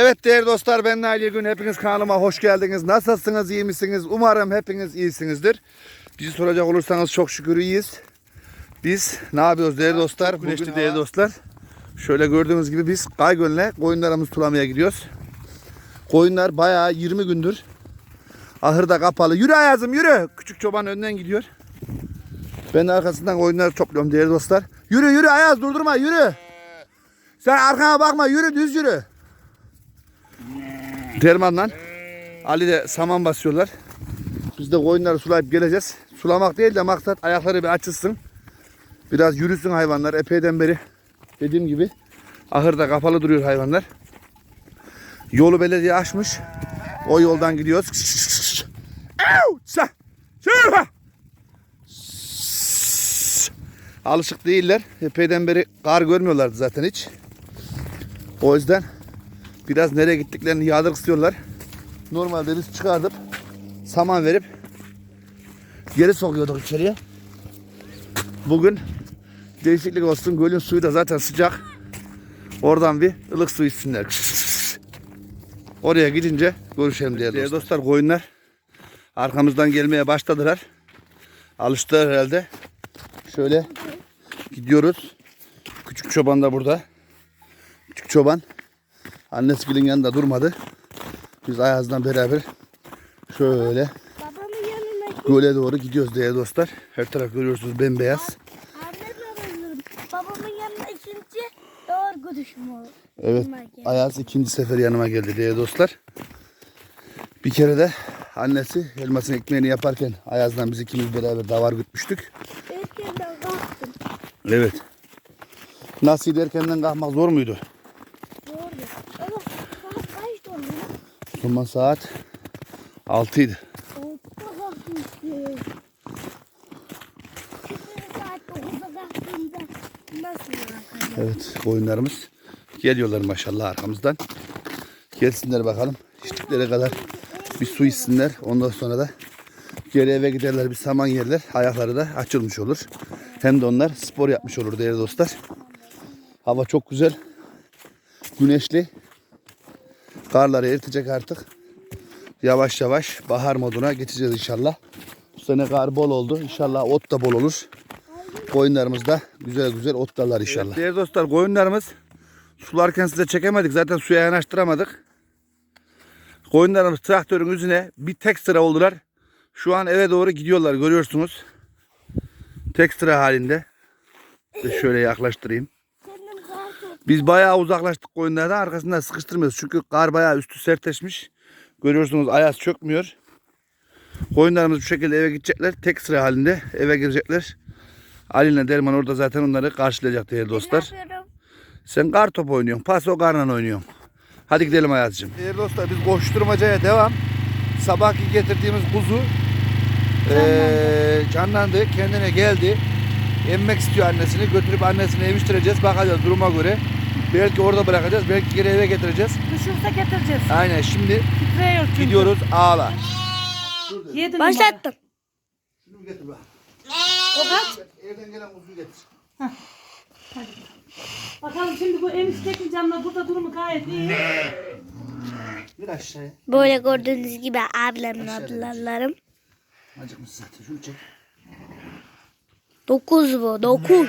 Evet değerli dostlar ben Nail Gün. Hepiniz kanalıma hoş geldiniz. Nasılsınız iyi misiniz? Umarım hepiniz iyisinizdir. Bizi soracak olursanız çok şükür iyiyiz. Biz ne yapıyoruz değerli dostlar? Güneşli değerli dostlar. Şöyle gördüğünüz gibi biz Kaygöl'le koyunlarımızı sulamaya gidiyoruz. Koyunlar bayağı 20 gündür ahırda kapalı. Yürü Ayaz'ım yürü. Küçük çoban önden gidiyor. Ben de arkasından koyunları topluyorum değerli dostlar. Yürü yürü Ayaz durdurma yürü. Sen arkana bakma yürü düz yürü. Dermanla Ali de saman basıyorlar. Biz de koyunları sulayıp geleceğiz. Sulamak değil de maksat ayakları bir açılsın. Biraz yürüsün hayvanlar. Epeyden beri dediğim gibi ahırda kapalı duruyor hayvanlar. Yolu belediye açmış. O yoldan gidiyoruz. Alışık değiller. Epeyden beri kar görmüyorlardı zaten hiç. O yüzden biraz nereye gittiklerini yağdır istiyorlar. Normalde biz çıkardıp saman verip geri sokuyorduk içeriye. Bugün değişiklik olsun. Gölün suyu da zaten sıcak. Oradan bir ılık su içsinler. Oraya gidince görüşelim diye dostlar. dostlar koyunlar arkamızdan gelmeye başladılar. Alıştılar herhalde. Şöyle gidiyoruz. Küçük çoban da burada. Küçük çoban annesi gülün yanında durmadı. Biz Ayaz'dan beraber şöyle göle doğru gidiyoruz değerli dostlar. Her taraf görüyorsunuz bembeyaz. Babamın yanına ikinci doğru düşüm olur. Evet Ayaz ikinci sefer yanıma geldi değerli dostlar. Bir kere de annesi elmasın ekmeğini yaparken Ayaz'dan biz ikimiz beraber davar gütmüştük. Evet. Nasıl erkenden kalkmak zor muydu? Doğru. Ama saat kaçtı oldu? O zaman saat 6'ydı. Altıda kalktım işte. Şimdi saat kalktığımda nasıl yapacağım? Evet koyunlarımız geliyorlar maşallah arkamızdan. Gelsinler bakalım. İçtikleri kadar bir su içsinler. Ondan sonra da geri eve giderler bir saman yerler. Ayakları da açılmış olur. Hem de onlar spor yapmış olur değerli dostlar. Hava çok güzel. Güneşli. Karlar eritecek artık. Yavaş yavaş bahar moduna geçeceğiz inşallah. Bu sene kar bol oldu. İnşallah ot da bol olur. Koyunlarımız da güzel güzel otlarlar inşallah. değerli dostlar koyunlarımız sularken size çekemedik. Zaten suya yanaştıramadık. Koyunlarımız traktörün yüzüne bir tek sıra oldular. Şu an eve doğru gidiyorlar görüyorsunuz. Tek sıra halinde. Şöyle yaklaştırayım. Biz bayağı uzaklaştık koyunlardan arkasından sıkıştırmıyoruz. Çünkü kar bayağı üstü sertleşmiş. Görüyorsunuz ayaz çökmüyor. Koyunlarımız bu şekilde eve gidecekler. Tek sıra halinde eve girecekler. Ali ile Derman orada zaten onları karşılayacak değerli dostlar. Sen kar top oynuyorsun. Pas o karla oynuyorsun. Hadi gidelim Ayaz'cığım. Değerli dostlar biz koşturmacaya devam. Sabahki getirdiğimiz kuzu eee, canlandı. Kendine geldi. Emmek istiyor annesini. Götürüp annesini emiştireceğiz. Bakacağız duruma göre. Belki orada bırakacağız. Belki geri eve getireceğiz. Düşürse getireceğiz. Aynen şimdi çünkü. gidiyoruz ağla. Yedi Başlattım. Şunu getir bak. O kaç? Evden gelen kuzuyu getir. Bakalım şimdi bu eniştekin canla burada durumu gayet iyi. Bir aşağıya. Böyle gördüğünüz gibi abilerim ablalarım. Acıkmış zaten. Şunu çek. Dokuz bu. Dokuz.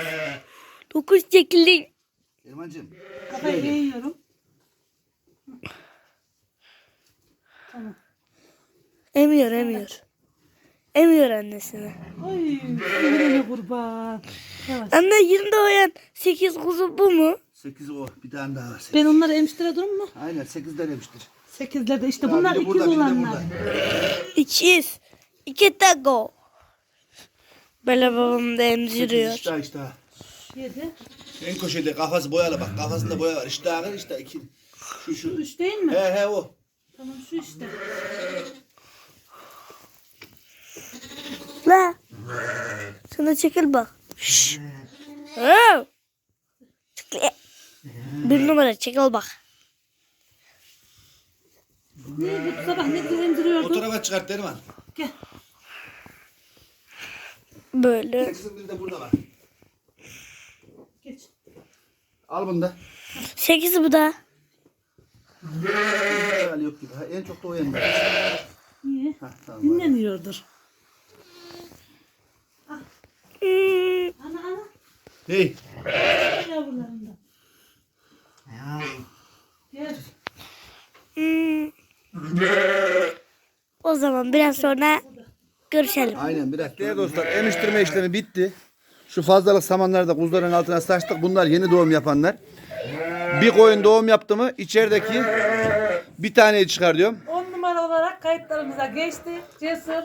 Dokuz çekildi. Erman'cığım. Kafayı eğiyorum. Tamam. Emiyor emiyor. Emiyor annesini. Oy, emirine kurban. Yavaş. Anne yirmi doğayan sekiz kuzu bu mu? 8 o. Bir tane daha var. Ben onları emiştire durum mu? Aynen 8 denemiştir. Sekizlerde işte Ya bunlar bir de ikiz burada, bir de olanlar. İkiz. İki tago. Böyle babam da emziriyor. İşte işte. Yedi. En köşede kafası boyalı bak. Kafasında boya var. İşte ağır işte iki. Şu şu. Üç değil mi? He he o. Tamam şu işte. La. Şuna çekil bak. Şşş. Ha. Çekil. Bir numara çekil bak. Ne bu sabah ne? O tarafa çıkart Derman. Gel. Böyle. Biri de burada var. Al bunu da. Sekiz bu da. Herhalde yok gibi. Ha, En çok da o yanında. Niye? Ha, tamam. Dinleniyordur. Ah. Ana ana. Hey. Yavrularında. Gel. O zaman biraz sonra görüşelim. Aynen biraz. Değerli dostlar emiştirme işlemi bitti. Şu fazlalık samanları da kuzuların altına saçtık. Bunlar yeni doğum yapanlar. Bir koyun doğum yaptı mı içerideki bir taneyi çıkar diyorum. 10 numara olarak kayıtlarımıza geçti. Cesur.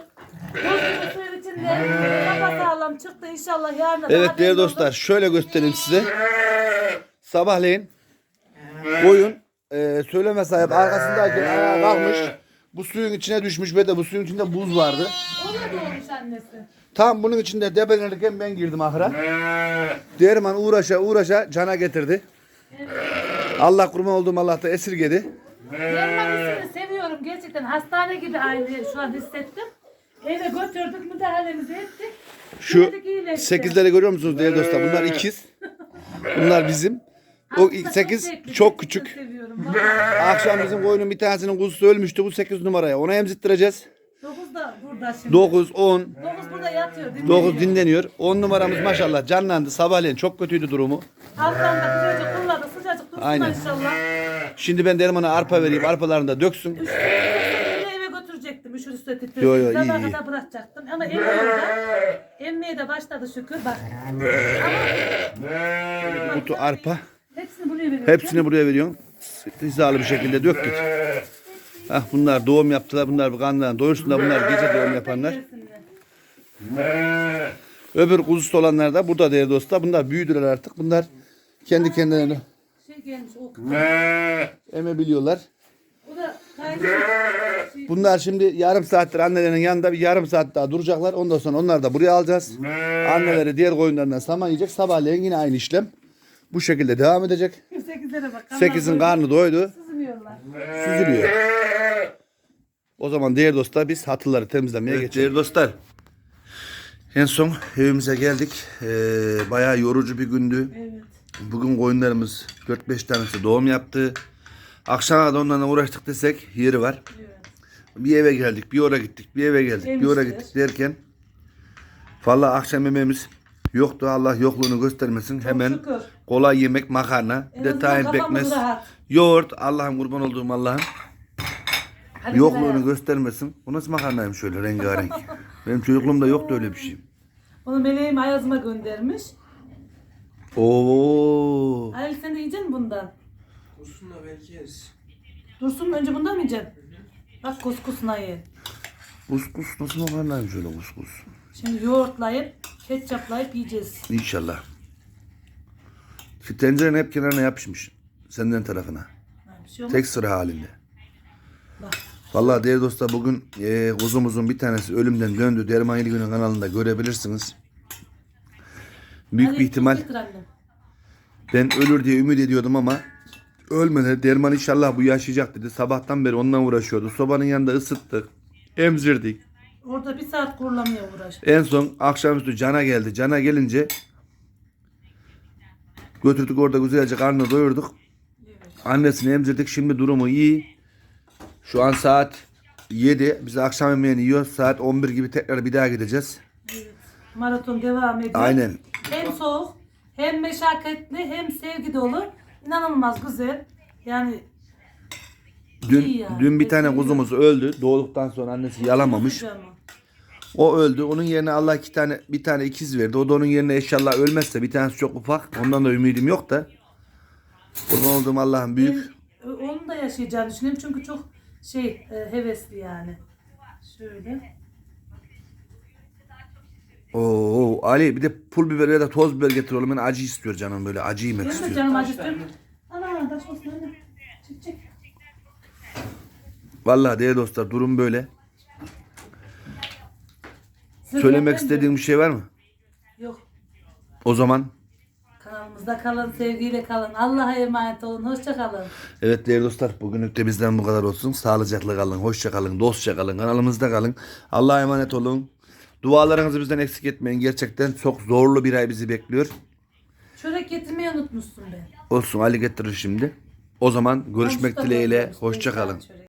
Buz suyun içinde kafa sağlam çıktı inşallah yarın da Evet daha değerli belli olur. dostlar şöyle göstereyim size. Sabahleyin koyun e, söyleme sahip arkasındayken ayağa kalkmış. Bu suyun içine düşmüş ve de bu suyun içinde buz vardı. O da doğmuş annesi. Tam bunun içinde debelenirken ben girdim ahıra. Derman uğraşa uğraşa cana getirdi. Allah kurban olduğum Allah da esirgedi. Yerman ismini seviyorum gerçekten. Hastane gibi aynı şu an hissettim. Eve götürdük müdahalemizi ettik. Şu Geldik, iyileşti. sekizleri görüyor musunuz değerli dostlar? Bunlar ikiz. Bunlar bizim. O Aslında sekiz zevkli, çok gerçekten küçük. Seviyorum. Vallahi. Akşam bizim koyunun bir tanesinin kuzusu ölmüştü. Bu 8 numaraya. Ona emzittireceğiz. Dokuz da burada şimdi. 9, 10, Dokuz burada yatıyor. dinleniyor. 9 dinleniyor. 10 numaramız maşallah canlandı. Sabahleyin çok kötüydü durumu. Alttan da güzelce kulladı. Sıcacık dursun Aynen. inşallah. Şimdi ben Derman'a arpa vereyim. Arpalarını da döksün. Yine eve götürecektim. Üşür üstüne titredi. Yo, yo, iyi, Sabaha iyi. kadar bırakacaktım. Ama emmiyor da. Emmeye de başladı şükür. Bak. Kutu arpa. Hepsini buraya veriyorum. Hepsini buraya veriyorum. Hizalı bir şekilde döktük. Ah bunlar doğum yaptılar. Bunlar bu kanlarını doyursunlar. Bunlar gece doğum yapanlar. Öbür kuzusu olanlar da burada değerli dostlar. Bunlar büyüdüler artık. Bunlar kendi kendilerine Şey gelmiş o. emebiliyorlar. O da. Şey, Bunlar şimdi yarım saattir annelerinin yanında bir yarım saat daha duracaklar. Ondan sonra onları da buraya alacağız. Anneleri diğer koyunlarından saman yiyecek. Sabahleyin yine aynı işlem. Bu şekilde devam edecek. sekizlere bak. Sekizin karnı doydu. Sızmıyorlar. Süzülüyor. O zaman değerli dostlar biz hatırları temizlemeye geçelim. Değerli dostlar. En son evimize geldik. Ee, bayağı yorucu bir gündü. Evet. Bugün koyunlarımız 4-5 tanesi doğum yaptı. Akşama kadar onlarla uğraştık desek yeri var. Evet. Bir eve geldik, bir oraya gittik, bir eve geldik, bir oraya Yemişler. gittik derken vallahi akşam yemeğimiz yoktu. Allah yokluğunu göstermesin. Hemen şükür. kolay yemek makarna, En bir de azından tahin kafamız pekmez, rahat. Yoğurt. Allah'ım kurban olduğum Allah'ım. Hadi Yokluğunu göstermesin. Bu nasıl makarnaymış şöyle rengarenk. Benim çocukluğumda yoktu öyle bir şey. Onu meleğim Ayaz'ıma göndermiş. Oo. Halil sen de yiyecek misin bundan? Dursun da belki yeriz. Dursun? Önce bundan mı yiyeceksin? Bak kuskusuna ye. Kuskus nasıl makarnaymış öyle kuskus. Şimdi yoğurtlayıp, ketçaplayıp yiyeceğiz. İnşallah. Şu tencerenin hep kenarına yapışmış. Senden tarafına. Şey. Tek sıra halinde. Bak. Vallahi değerli dostlar bugün e, kuzumuzun bir tanesi ölümden döndü. Derman İlgün'ün kanalında görebilirsiniz. Büyük Halil, bir ihtimal ben ölür diye ümit ediyordum ama ölmedi. Derman inşallah bu yaşayacak dedi. Sabahtan beri onunla uğraşıyordu. Sobanın yanında ısıttık. Emzirdik. Orada bir saat kurulamaya uğraş. En son akşamüstü Can'a geldi. Can'a gelince götürdük orada güzelce karnını doyurduk. Annesini emzirdik. Şimdi durumu iyi. Şu an saat 7. Biz akşam yemeğini yiyoruz. Saat 11 gibi tekrar bir daha gideceğiz. Maraton devam ediyor. Aynen. Hem soğuk, hem meşakkatli, hem sevgi dolu. İnanılmaz güzel. Yani Dün, İyi yani. dün bir tane kuzumuz öldü. Doğduktan sonra annesi yalamamış. O öldü. Onun yerine Allah iki tane bir tane ikiz verdi. O da onun yerine inşallah ölmezse bir tanesi çok ufak. Ondan da ümidim yok da. Kurban olduğum Allah'ın büyük. Ben e, onu da yaşayacağını düşünüyorum çünkü çok şey e, hevesli yani. Şöyle. Oo Ali bir de pul biber ya da toz biber getir oğlum. Ben acı istiyor canım böyle acı yemek Benim istiyor. canım acıtıyor. Ana ana. Çık çık. Vallahi değerli dostlar durum böyle. Söylemek istediğin bir şey var mı? Yok. O zaman Kanalımızda kalın, sevgiyle kalın. Allah'a emanet olun. Hoşça kalın. evet değerli dostlar bugünlük de bizden bu kadar olsun. Sağlıcakla kalın, hoşça kalın, dostça kalın, kanalımızda kalın. Allah'a emanet olun. Dualarınızı bizden eksik etmeyin. Gerçekten çok zorlu bir ay bizi bekliyor. Çörek getirmeyi unutmuşsun be. Olsun Ali getirir şimdi. O zaman görüşmek dileğiyle. görüşürüz. Hoşça kalın. Şöyle